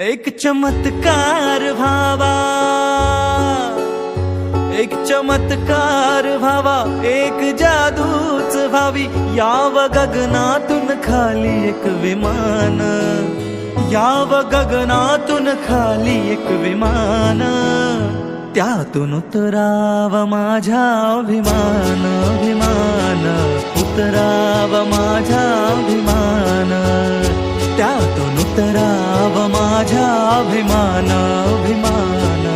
एक चमत्कार व्हावा. एक चमत्कार व्हावा. एक जादूच भावी याव गगनातून खाली एक विमान. याव गगनातून खाली एक विमान. त्यातून उतराव माझ्या अभिमान. अभिमान. उतराव माझ्या अभिमान. त्यातून उतराव अभिमान अभिमान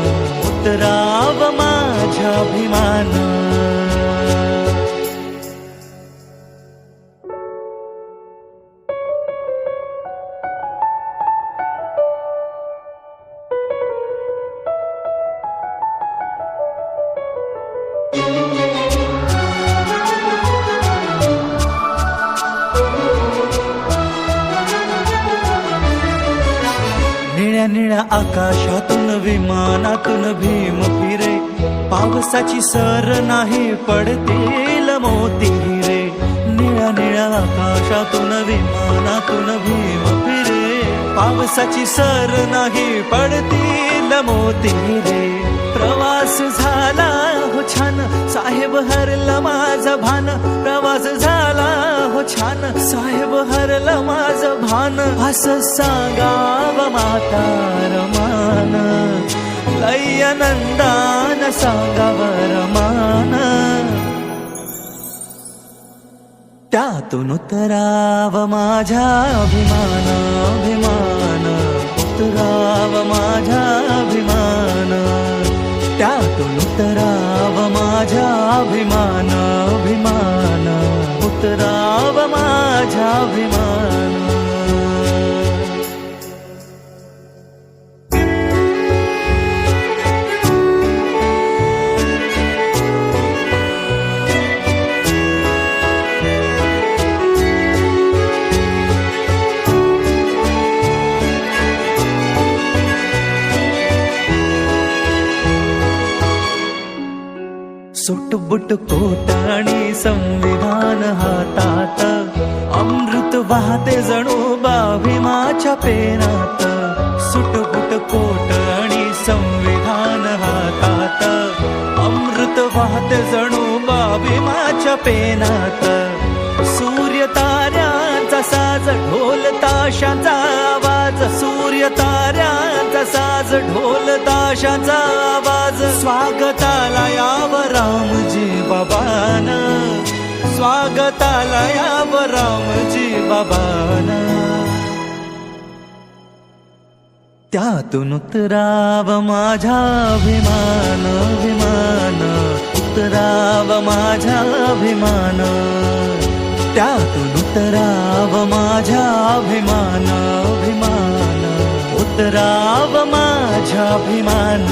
उतराव माझ्या अभिमान. निळ्या निळ्या आकाशातून विमानातून भीम फिरे पावसाची सर नाही पडतील मोती हिरे. निळ्या निळ्या आकाशातून विमानातून भीम पावसाची सर नाही पडतील मोती रे प्रवास झाला हो छान. साहेब हरला माझं भान. प्रवास झाला हो छान. साहेब हरलं माझं भान. असं सांगाव माता रमान लय नंदान सांगाव रमान. त्यातून उतराव माझ्या अभिमान अभिमान. उतराव माझ्या अभिमान. त्यातून उतराव माझ्या अभिमान अभिमान. उतराव माझ्या अभिमान. सुटबुट कोट आणि संविधान हातात. अमृत वाहते जणू बाभिमाच्या पेनात. सुटबुट कोट आणि संविधान हातात. अमृत वाहते जणू बाभिमाच्या पेनात. सूर्य ताऱ्यांचा साज ढोल ताशाचा ताऱ्यांचा ढोल ताशाचा आवाज. स्वागताला याव रामजी बाबाना. स्वागताला याव रामजी बाबाना. त्यातून उतराव माझ्या अभिमान अभिमान. उतराव माझ्या अभिमान. त्यातून उतराव माझ्या अभिमान अभिमान. लाव माझ्या अभिमान.